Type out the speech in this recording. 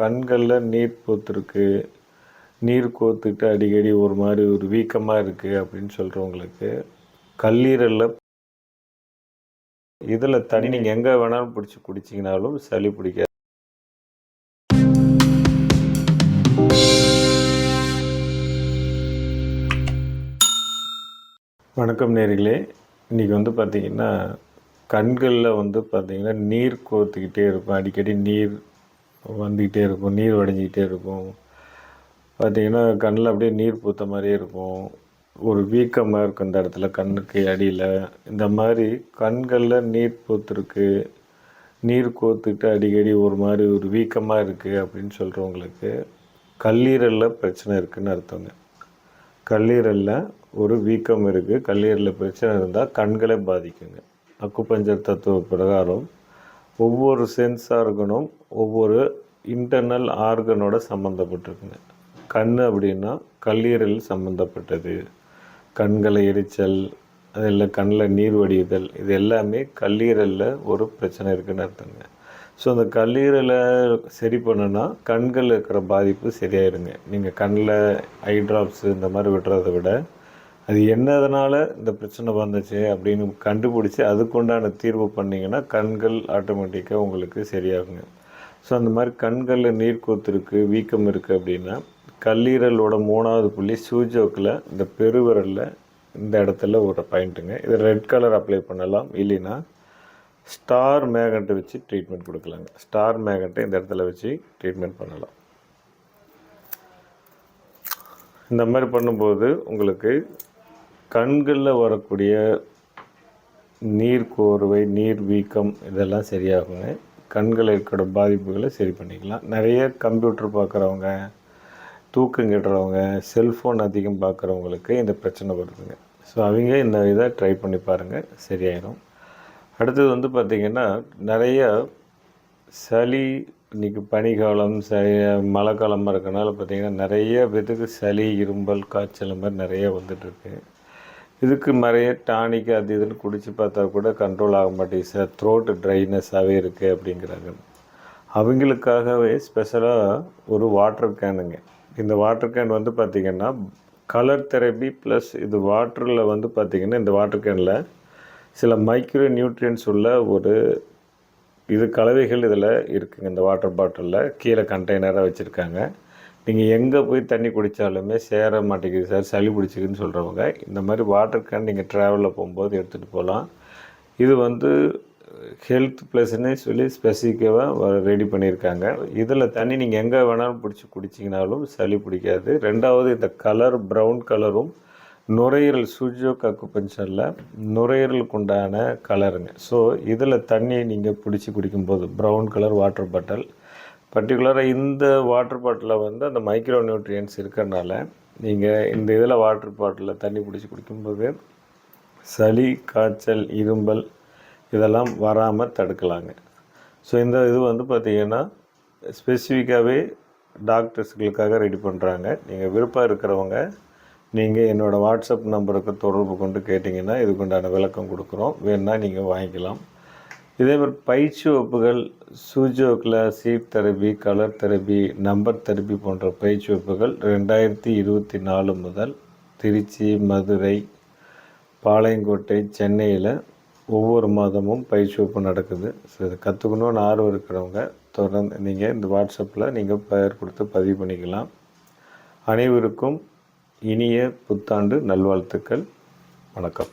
கண்களில் நீர் பூத்துருக்கு நீர் கோத்துட்டு அடிக்கடி ஒரு மாதிரி ஒரு வீக்கமாக இருக்குது அப்படின்னு சொல்கிறவங்களுக்கு கல்லீரலில் இதில் தண்ணி நீங்கள் எங்கே வேணாலும் பிடிச்சி குடிச்சிங்கனாலும் சளி பிடிக்காது. வணக்கம் நேர்களே. இன்றைக்கி வந்து பார்த்திங்கன்னா கண்களில் வந்து பார்த்திங்கன்னா நீர் கோர்த்துக்கிட்டே இருக்கும். அடிக்கடி நீர் வந்துக்கிட்டே இருக்கும் நீர் வடிஞ்சிக்கிட்டே இருக்கும். பார்த்திங்கன்னா கண்ணில் அப்படியே நீர் பூத்த மாதிரியே இருக்கும். ஒரு வீக்கமாக இருக்கும் இந்த இடத்துல கண்ணுக்கு அடியில். இந்த மாதிரி கண்களில் நீர் பூத்துருக்கு. நீர் கோர்த்துக்கிட்டு அடிக்கடி ஒரு மாதிரி ஒரு வீக்கமாக இருக்குது அப்படின்னு சொல்கிறவங்களுக்கு கல்லீரலில் பிரச்சனை இருக்குதுன்னு அர்த்தங்க. கல்லீரலில் ஒரு வீக்கம் இருக்குது கல்லீரலில் பிரச்சனை இருந்தால் கண்களை பாதிக்குங்க. அக்குப்பஞ்சர் தத்துவ பிரகாரம் ஒவ்வொரு சென்ஸ் ஆர்கனும் ஒவ்வொரு இன்டர்னல் ஆர்கனோட சம்மந்தப்பட்டிருக்குங்க கண் அப்படின்னா கல்லீரல் சம்மந்தப்பட்டது கண்களை எரிச்சல் அதில் கண்ணில் நீர் வடியுதல் இது எல்லாமே கல்லீரலில் ஒரு பிரச்சனை இருக்குன்னு அர்த்தங்க. ஸோ அந்த கல்லீரலை சரி பண்ணுனா கண்களில் இருக்கிற பாதிப்பு சரியாயிருங்க. நீங்கள் கண்ணில் ஐ ட்ராப்ஸு இந்த மாதிரி விடுறத விட அது என்னதனால் இந்த பிரச்சனை வந்துச்சு அப்படின்னு கண்டுபிடிச்சி அதுக்குண்டான தீர்வு பண்ணிங்கன்னா கண்கள் ஆட்டோமேட்டிக்காக உங்களுக்கு சரியாகுங்க. ஸோ அந்த மாதிரி கண்களில் நீர் இருக்குது வீக்கம் இருக்குது அப்படின்னா கல்லீரலோட மூணாவது புள்ளி சூஜோக்கில் இந்த பெருவிரலில் இந்த இடத்துல ஒரு பாயிண்ட்டுங்க இது ரெட் கலர் அப்ளை பண்ணலாம். இல்லைன்னா ஸ்டார் மேகண்ட்டை வச்சு ட்ரீட்மெண்ட் கொடுக்கலாங்க. ஸ்டார் மேகண்ட்டை இந்த இடத்துல வச்சு ட்ரீட்மெண்ட் பண்ணலாம். இந்த மாதிரி பண்ணும்போது உங்களுக்கு கண்களில் வரக்கூடிய நீர் கோர்வை நீர் வீக்கம் இதெல்லாம் சரியாகுங்க. கண்களில் இருக்கிற பாதிப்புகளை சரி பண்ணிக்கலாம். நிறைய கம்ப்யூட்டர் பார்க்குறவங்க தூக்கம் கெடுறவங்க செல்ஃபோன் அதிகம் பார்க்குறவங்களுக்கு இந்த பிரச்சனை வருதுங்க. ஸோ அவங்க இந்த இதை ட்ரை பண்ணி பாருங்கள் சரியாயிடும் அடுத்தது வந்து பார்த்திங்கன்னா நிறைய சளி இன்றைக்கி பனிக்காலம் ச மழை காலமாக இருக்கனால பார்த்திங்கன்னா நிறைய பேத்துக்கு சளி இரும்பல் காய்ச்சல் மாதிரி நிறைய வந்துட்டுருக்கு இதுக்கு நிறைய டானிக் அது இதுன்னு குடித்து பார்த்தா கூட கண்ட்ரோல் ஆக மாட்டேங்குது. சார் த்ரோட்டு ட்ரைனஸாகவே இருக்குது அப்படிங்கிறாங்க. அவங்களுக்காகவே ஸ்பெஷலாக ஒரு வாட்டர் கேனுங்க இந்த வாட்டர் கேன் வந்து பார்த்திங்கன்னா கலர் தெரப்பி ப்ளஸ் இது வாட்டரில் வந்து பார்த்திங்கன்னா இந்த வாட்டர் கேனில் சில மைக்ரோ நியூட்ரியன்ஸ் உள்ள ஒரு இது கலவைகள் இதில் இருக்குங்க. இந்த வாட்டர் பாட்டிலில் கீழே கண்டெய்னராக வச்சுருக்காங்க. நீங்கள் எங்கே போய் தண்ணி குடித்தாலுமே சேர மாட்டேங்குது சார் சளி பிடிச்சிக்குன்னு சொல்கிறவங்க இந்த மாதிரி வாட்டர் கேன் நீங்கள் ட்ராவலில் போகும்போது எடுத்துகிட்டு போகலாம் இது வந்து ஹெல்த் ப்ளஸ்னே சொல்லி ஸ்பெசிஃபிக்காக ரெடி பண்ணியிருக்காங்க. இதில் தண்ணி நீங்கள் எங்கே வேணாலும் பிடிச்சி குடிச்சிங்கனாலும் சளி பிடிக்காது. ரெண்டாவது இந்த கலர் ப்ரௌன் கலரும் நுரையீரல் சுஜோ கக்கு பஞ்சரில் நுரையீரலுக்கு உண்டான கலருங்க ஸோ இதில் தண்ணி நீங்கள் பிடிச்சி குடிக்கும்போது ப்ரௌன் கலர் வாட்டர் பாட்டில் பர்டிகுலராக இந்த வாட்டர் பாட்டிலில் வந்து அந்த மைக்ரோ நியூட்ரியன்ஸ் இருக்கிறனால நீங்கள் இந்த இதில் வாட்டர் பாட்டிலில் தண்ணி பிடிச்சி குடிக்கும்போது சளி காய்ச்சல் இரும்பல் இதெல்லாம் வராமல் தடுக்கலாங்க. ஸோ இந்த இது வந்து பார்த்திங்கன்னா ஸ்பெசிஃபிக்காகவே டாக்டர்ஸ்களுக்காக ரெடி பண்ணுறாங்க நீங்கள் விருப்பம் இருக்கிறவங்க நீங்கள் என்னோடய வாட்ஸ்அப் நம்பருக்கு தொடர்பு கொண்டு கேட்டிங்கன்னா இதுக்குண்டான விளக்கம் கொடுக்குறோம். வேணுன்னா நீங்கள் வாங்கிக்கலாம். இதே மாதிரி பயிற்சி வகுப்புகள் சூஜோக்கில் seed therapy colour therapy number therapy போன்ற பயிற்சி வகுப்புகள் ரெண்டாயிரத்தி இருபத்தி நாலு முதல் திருச்சி மதுரை பாளையங்கோட்டை சென்னையில் ஒவ்வொரு மாதமும் பயிற்சி வகுப்பு நடக்குது. ஸோ இதை கற்றுக்கணுன்னு ஆர்வம் இருக்கிறவங்க தொடர்ந்து நீங்கள் இந்த வாட்ஸ்அப்பில் நீங்கள் பெயர் கொடுத்து பதிவு பண்ணிக்கலாம். அனைவருக்கும் இனிய புத்தாண்டு நல்வாழ்த்துக்கள். வணக்கம்.